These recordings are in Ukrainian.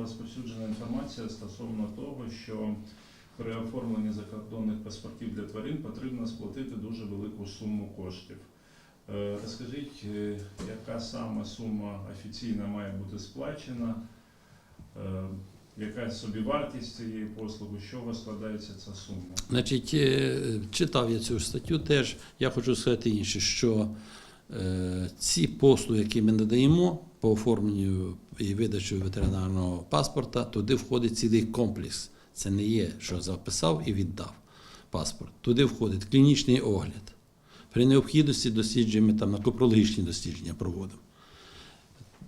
розповсюджена інформація стосовно того, що при оформленні закордонних паспортів для тварин потрібно сплатити дуже велику суму коштів. Е, Розкажіть, е, яка саме сума офіційно має бути сплачена, е, яка собівартість цієї послуги, з чого складається ця сума? Значить, читав я цю статтю теж. Я хочу сказати інше, що ці послуги, які ми надаємо по оформленню і видачу ветеринарного паспорта, туди входить цілий комплекс. Це не є, що записав і віддав паспорт. Туди входить клінічний огляд. При необхідності досліджень ми там наркопрологічні дослідження проводимо.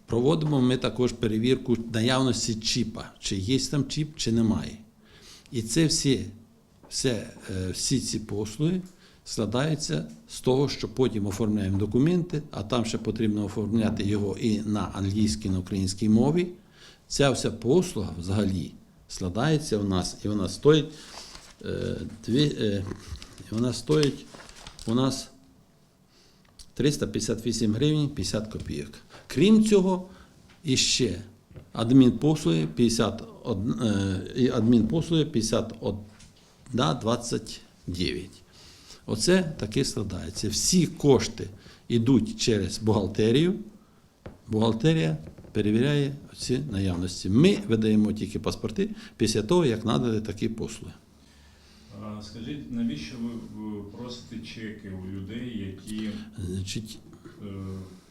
Проводимо ми також перевірку наявності чіпа, чи є там чіп, чи немає. І це всі, все, е, всі ці послуги складаються з того, що потім оформляємо документи, а там ще потрібно оформляти його і на англійській, і на українській мові. Ця вся послуга взагалі складається у нас, і вона стоїть, е, е, вона стоїть у нас 358 гривень 50 копійок. Крім цього, іще адмінпослуги 51, е, адмінпослуги 51,29. Оце таки складається. Всі кошти йдуть через бухгалтерію. Бухгалтерія перевіряє ці наявності. Ми видаємо тільки паспорти після того, як надали такі послуги. Скажіть, навіщо ви просите чеки у людей, які Значить, е,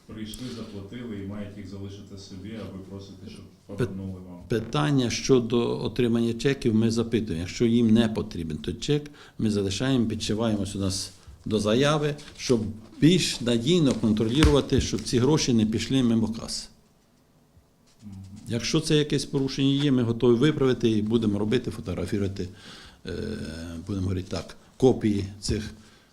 прийшли, заплатили і мають їх залишити собі, а ви просите, щоб повернули вам? Питання щодо отримання чеків ми запитуємо. Якщо їм не потрібен той чек, ми залишаємо, підшиваємось у нас до заяви, щоб більш надійно контролювати, щоб ці гроші не пішли мимо каси. Якщо це якесь порушення є, ми готові виправити і будемо робити, фотографувати, е, будемо говорити так, копії цих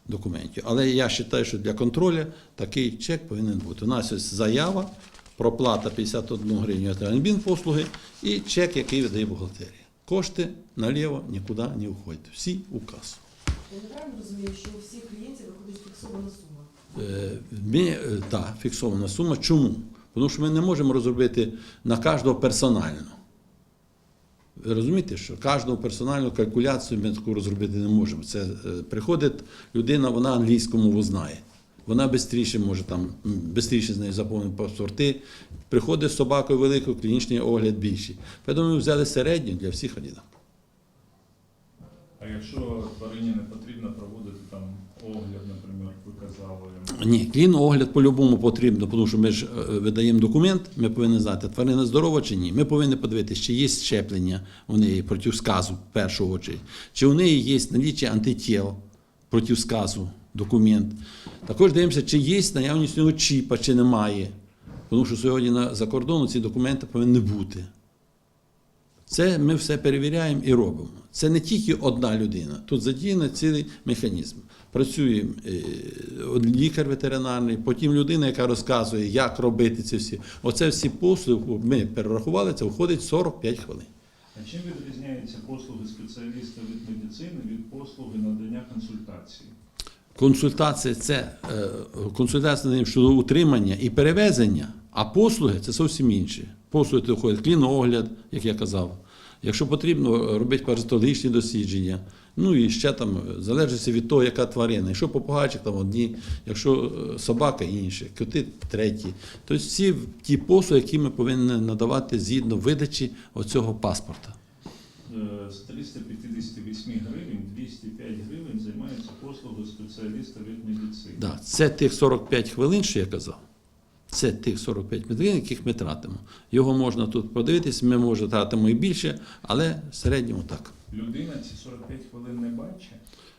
документів. Але я вважаю, що для контролю такий чек повинен бути. У нас ось заява, проплата 51 гривню адмінпослуги і чек, який видає бухгалтерія. Кошти наліво нікуди не уходять. Всі у касу. Я неправильно розумію, що у всіх клієнтів виходить фіксована сума. Е, е, так, фіксована сума. Чому? Тому що ми не можемо розробити на кожного персонально. Ви розумієте, що кожного персональну калькуляцію ми таку розробити не можемо. Це е, приходить людина, вона англійську мову знає. Вона швидше може там швидше з нею заповнити паспорти. Приходить з собакою великою, клінічний огляд більший. Тому ми взяли середню для всіх однаково. А якщо тварині не потрібно проводити там огляд, наприклад, ви казали, Ні, клін огляд по-любому потрібно, тому що ми ж е, видаємо документ, ми повинні знати, тварина здорова чи ні. Ми повинні подивитися, чи є щеплення у неї проти сказу першу очередь, чи у неї є наліччя антитіл проти сказу, документ. Також дивимося, чи є наявність у нього чіпа, чи немає. Тому що сьогодні на, за кордоном ці документи повинні бути. Це ми все перевіряємо і робимо. Це не тільки одна людина, тут задіяно цілий механізм. Працює е, лікар ветеринарний, потім людина, яка розказує, як робити ці всі. Оце всі послуги, ми перерахували, це входить 45 хвилин. а чим відрізняються послуги спеціаліста від медицини від послуги надання консультації? Консультація це е, консультація над щодо утримання і перевезення, а послуги це зовсім інші. Послуги це входить кліногляд, як я казав. Якщо потрібно робити паразитологічні дослідження, ну і ще там е, залежить від того, яка тварина. Якщо попугайчик там одні, якщо е, собака інші, коти треті. Тобто всі ті послуги, які ми повинні надавати згідно видачі оцього паспорта. Е, З 358 гривень 205 гривень займаються послуги спеціаліста від медицини. Да, це тих 45 хвилин, що я казав. Це тих 45 хвилин, яких ми тратимо. Його можна тут подивитись, ми може тратимо і більше, але в середньому так. Людина ці 45 хвилин не бачить.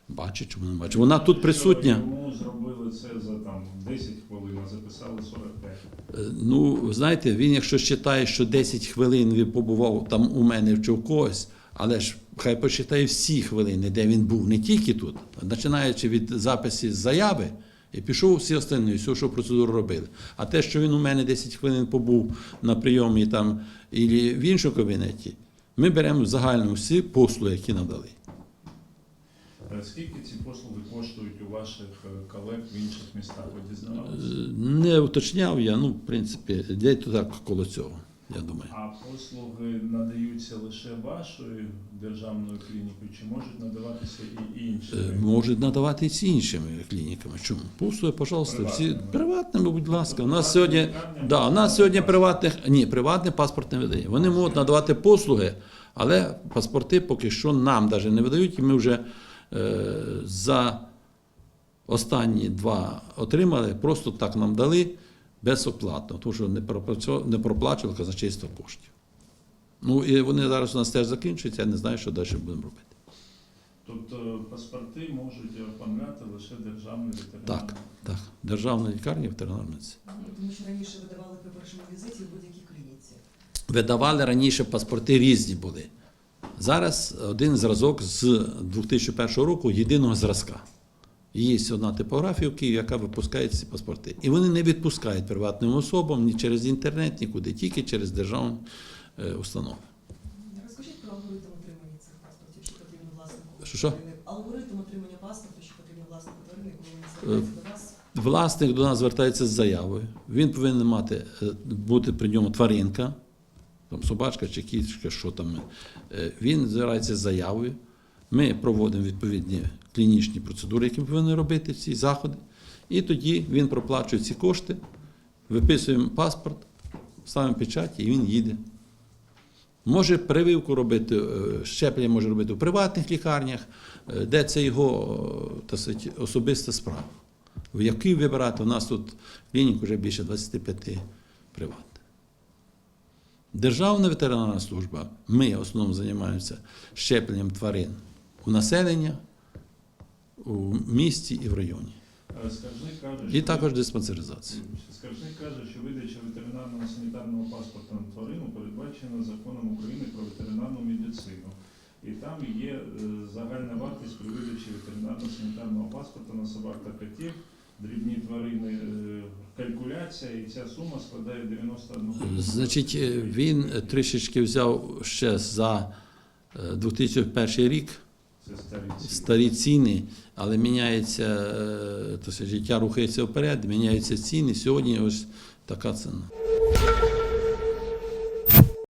Бачить, чому не бачить. Вона тут присутня. Йому зробили це за там 10 хвилин, а записали 45. Е, Ну, знаєте, він, якщо вважає, що 10 хвилин він побував там у мене чи в когось, але ж хай почитає всі хвилини, де він був, не тільки тут, починаючи від запису заяви, і пішов всі останні, все, що процедуру робили. А те, що він у мене 10 хвилин побув на прийомі там, і в іншому кабінеті, ми беремо в загальному всі послуги, які надали. Е, Скільки ці послуги коштують у ваших е, колег в інших містах? Ви Е, дізнавалися? Не уточняв я, ну, в принципі, десь то так коло цього. Я думаю. А послуги надаються лише вашою державною клінікою, чи можуть надаватися і Е, іншими? Можуть надавати і іншими клініками. Чому? Послуги, пожалуйста, всі Приватними. будь ласка. У нас сьогодні Да, у нас сьогодні приватних ні, приватний паспорт не видає. Вони можуть надавати послуги, але паспорти поки що нам навіть не видають, і ми вже е, за останні два отримали, просто так нам дали безоплатно, тому що не проплачували казначейство коштів. Ну і вони зараз у нас теж закінчуються, я не знаю, що далі будемо робити. Тобто паспорти можуть оформляти лише державні ветеринарні. Так, так. Державна лікарня ветеринарна медицина. Ну, Тому що раніше видавали при першому візиті в будь-якій клініці. Видавали раніше паспорти різні були. Зараз один зразок з 2001 року єдиного зразка. Є одна типографія в Києві, яка випускає ці паспорти. І вони не відпускають приватним особам ні через інтернет, нікуди, тільки через державні е, установи. Розкажіть про алгоритм отримання цих паспортів, чи потрібно власнику Що, що? Алгоритм отримання паспорту, чи потрібно власнику тварини, коли вони звертаються до вас? Власник до нас звертається з заявою. Він повинен мати, е, бути при ньому тваринка, там собачка чи кішка, що там. Е, Він збирається з заявою. Ми проводимо відповідні клінічні процедури, які повинні робити, ці заходи. І тоді він проплачує ці кошти, виписуємо паспорт, ставимо печать і він їде. Може прививку робити, е, щеплення може робити в приватних лікарнях, е, де це його е, сказати, особиста справа. В який вибирати? У нас тут клінік вже більше 25 приватних. Державна ветеринарна служба, ми в основному займаємося щепленням тварин у населення, у місті і в районі. Е, Скаржник каже, І також диспансеризація. Скаржник каже, що видача ветеринарного санітарного паспорта на тварину передбачена законом України про ветеринарну медицину. І там є е, загальна вартість при видачі ветеринарного санітарного паспорта на собак та котів, дрібні тварини, е, калькуляція, і ця сума складає 91 гривню. Значить, він трішечки взяв ще за е, 2001 рік старі ціни. але міняється е, то життя рухається вперед, міняються ціни. Сьогодні ось така ціна.